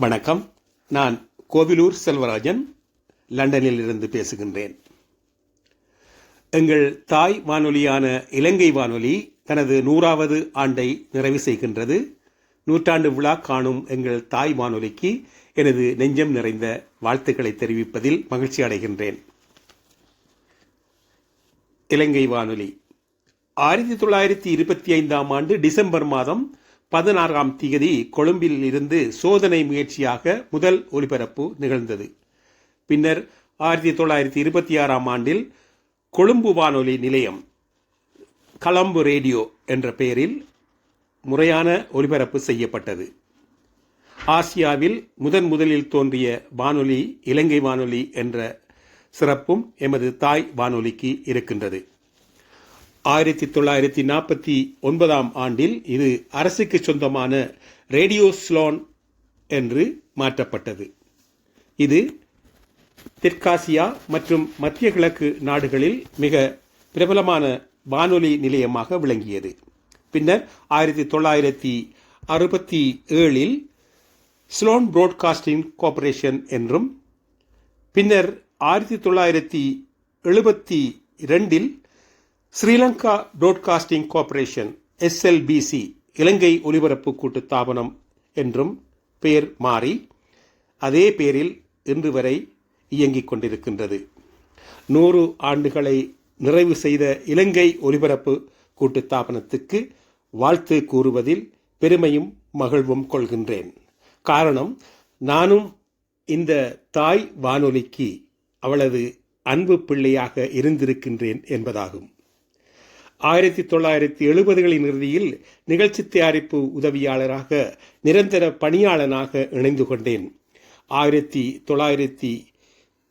வணக்கம். நான் கோவிலூர் செல்வராஜன் லண்டனில் இருந்து பேசுகின்றேன். எங்கள் தாய் வானொலியான இலங்கை வானொலி தனது நூறாவது ஆண்டை நிறைவு செய்கின்றது. நூற்றாண்டு விழா காணும் எங்கள் தாய் வானொலிக்கு எனது நெஞ்சம் நிறைந்த வாழ்த்துக்களை தெரிவிப்பதில் மகிழ்ச்சி அடைகின்றேன். இலங்கை வானொலி. ஆயிரத்தி தொள்ளாயிரத்தி இருபத்தி ஐந்தாம் ஆண்டு டிசம்பர் மாதம் பதினாறாம் தேதி கொழும்பில் இருந்து சோதனை முயற்சியாக முதல் ஒலிபரப்பு நிகழ்ந்தது. பின்னர் ஆயிரத்தி தொள்ளாயிரத்தி இருபத்தி ஆறாம் ஆண்டில் கொழும்பு வானொலி நிலையம் கலம்பு ரேடியோ என்ற பெயரில் முறையான ஒலிபரப்பு செய்யப்பட்டது. ஆசியாவில் முதன் முதலில் தோன்றிய வானொலி இலங்கை வானொலி என்ற சிறப்பும் எமது தாய் வானொலிக்கு இருக்கின்றது. ஆயிரத்தி தொள்ளாயிரத்தி நாற்பத்தி ஒன்பதாம் ஆண்டில் இது அரசுக்கு சொந்தமான ரேடியோ ஸ்லோன் என்று மாற்றப்பட்டது. இது தெற்காசியா மற்றும் மத்திய கிழக்கு நாடுகளில் மிக பிரபலமான வானொலி நிலையமாக விளங்கியது. பின்னர் ஆயிரத்தி தொள்ளாயிரத்தி அறுபத்தி ஏழில் ஸ்லோன் புரோட்காஸ்டிங் கார்ப்பரேஷன் என்றும் பின்னர் ஆயிரத்தி தொள்ளாயிரத்தி எழுபத்தி இரண்டில் ஸ்ரீலங்கா புரோட்காஸ்டிங் கார்ப்பரேஷன் எஸ்எல்பிசி இலங்கை ஒலிபரப்பு கூட்டு தாபனம் என்றும் பெயர் மாறி அதே பெயரில் இன்று வரை இயங்கிக் கொண்டிருக்கின்றது. நூறு ஆண்டுகளை நிறைவு செய்த இலங்கை ஒலிபரப்பு கூட்டு தாபனத்துக்கு வாழ்த்து கூறுவதில் பெருமையும் மகிழ்வும் கொள்கின்றேன். காரணம் நானும் இந்த தாய் வானொலிக்கு அவளது அன்பு பிள்ளையாக இருந்திருக்கின்றேன் என்பதாகும். ஆயிரத்தி தொள்ளாயிரத்தி எழுபதுகளின் இறுதியில் நிகழ்ச்சி தயாரிப்பு உதவியாளராக நிரந்தர பணியாளனாக இணைந்து கொண்டேன். ஆயிரத்தி தொள்ளாயிரத்தி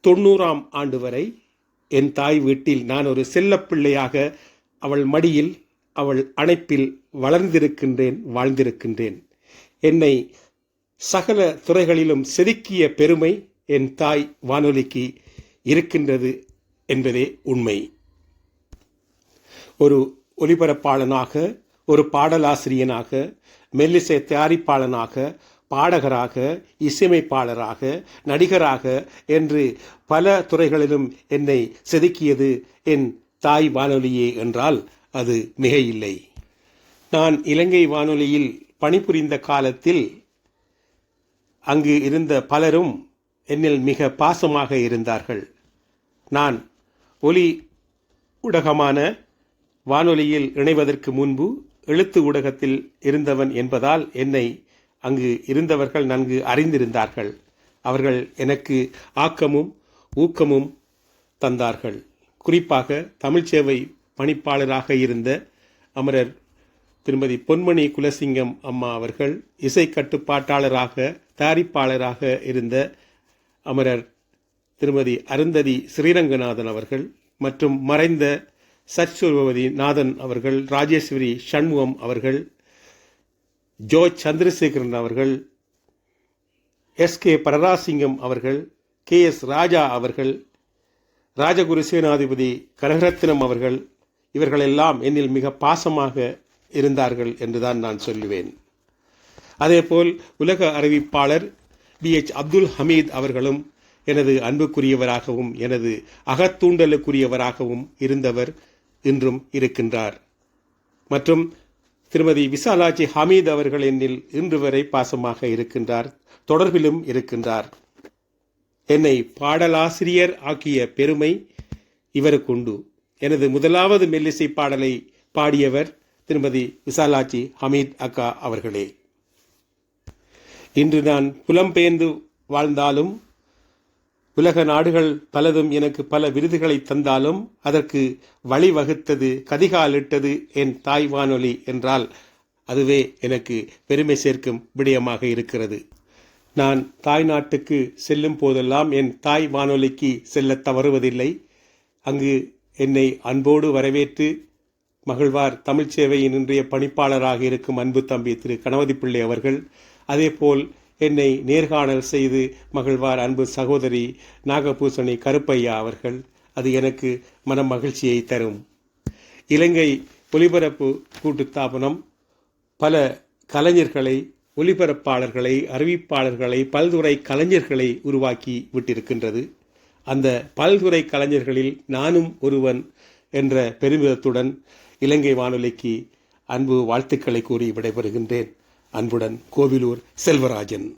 தொண்ணூறாம் ஆண்டு வரை என் தாய் வீட்டில் நான் ஒரு செல்லப்பிள்ளையாக அவள் மடியில் அவள் அணைப்பில் வளர்ந்திருக்கின்றேன் வாழ்ந்திருக்கின்றேன். என்னை சகல துறைகளிலும் செதுக்கிய பெருமை என் தாய் வானொலிக்கு இருக்கின்றது என்பதே உண்மை. ஒரு ஒலிபரப்பாளனாக ஒரு பாடலாசிரியனாக மெல்லிசை தயாரிப்பாளனாக பாடகராக இசையமைப்பாளராக நடிகராக என்று பல துறைகளிலும் என்னை செதுக்கியது என் தாய் வானொலியே என்றால் அது மிக இல்லை நான் இலங்கை வானொலியில் பணிபுரிந்த காலத்தில் அங்கு இருந்த பலரும் என்னில் மிக பாசமாக இருந்தார்கள். நான் ஒலி ஊடகமான வானொலியில் இணைவதற்கு முன்பு எழுத்து ஊடகத்தில் இருந்தவன் என்பதால் என்னை அங்கு இருந்தவர்கள் நன்கு அறிந்திருந்தார்கள். அவர்கள் எனக்கு ஆக்கமும் ஊக்கமும் தந்தார்கள். குறிப்பாக தமிழ்ச்சேவை பணிப்பாளராக இருந்த அமரர் திருமதி பொன்மணி குலசிங்கம் அம்மா அவர்கள் இசை கட்டுப்பாட்டாளராக தயாரிப்பாளராக இருந்த அமரர் திருமதி அருந்ததி ஸ்ரீரங்கநாதன் அவர்கள் மற்றும் மறைந்த சச்சுவதி நாதன் அவர்கள் ராஜேஸ்வரி சண்முகம் அவர்கள் ஜோ சந்திரசேகரன் அவர்கள் எஸ் கே பரராசிங்கம் அவர்கள் கே எஸ் ராஜா அவர்கள் ராஜகுரு சேனாதிபதி கனகரத்தினம் அவர்கள் இவர்களெல்லாம் என்னில் மிக பாசமாக இருந்தார்கள் என்றுதான் நான் சொல்லுவேன். அதேபோல் உலக அறிவிப்பாளர் பி எச் அப்துல் ஹமீத் அவர்களும் எனது அன்புக்குரியவராகவும் எனது அகத்தூண்டலுக்குரியவராகவும் இருந்தவர் இன்றும் இருக்கின்றார். மற்றும் திருமதி விசாலாஜி ஹமீத் அவர்கள் என்னில் இன்று வரை பாசமாக இருக்கின்றார் தொடர்பிலும் இருக்கின்றார். என்னை பாடலாசிரியர் ஆக்கிய பெருமை இவருக்குண்டு எனது முதலாவது மெல்லிசை பாடலை பாடியவர் திருமதி விசாலாஜி ஹமீத் அக்கா அவர்களே. இன்று நான் புலம்பெயர்ந்து வாழ்ந்தாலும் உலக நாடுகள் பலதும் எனக்கு பல விருதுகளை தந்தாலும் அதற்கு வழிவகுத்தது கதிகாலிட்டது என் தாய் வானொலி என்றால் அதுவே எனக்கு பெருமை சேர்க்கும் விடயமாக இருக்கிறது. நான் தாய் நாட்டுக்கு செல்லும் போதெல்லாம் என் தாய் வானொலிக்கு செல்ல தவறுவதில்லை. அங்கு என்னை அன்போடு வரவேற்று மகிழ்வார் தமிழ்ச் சேவையின் இன்றைய பணிப்பாளராக இருக்கும் அன்பு தம்பி திரு. கணபதி பிள்ளை அவர்கள். அதேபோல் என்னை நேர்காணல் செய்து மகிழ்வார் அன்பு சகோதரி நாகபூசணி கருப்பையா அவர்கள். அது எனக்கு மன மகிழ்ச்சியை தரும். இலங்கை ஒலிபரப்பு கூட்டுத்தாபனம். பல கலைஞர்களை ஒலிபரப்பாளர்களை அறிவிப்பாளர்களை பல்துறை கலைஞர்களை உருவாக்கி விட்டிருக்கின்றது. அந்த பல்துறை கலைஞர்களில் நானும் ஒருவன் என்ற பெருமிதத்துடன் இலங்கை வானொலிக்கு அன்பு வாழ்த்துக்களை கூறி விடைபெறுகின்றேன். அன்புடன் கோவிலூர் செல்வராஜன்.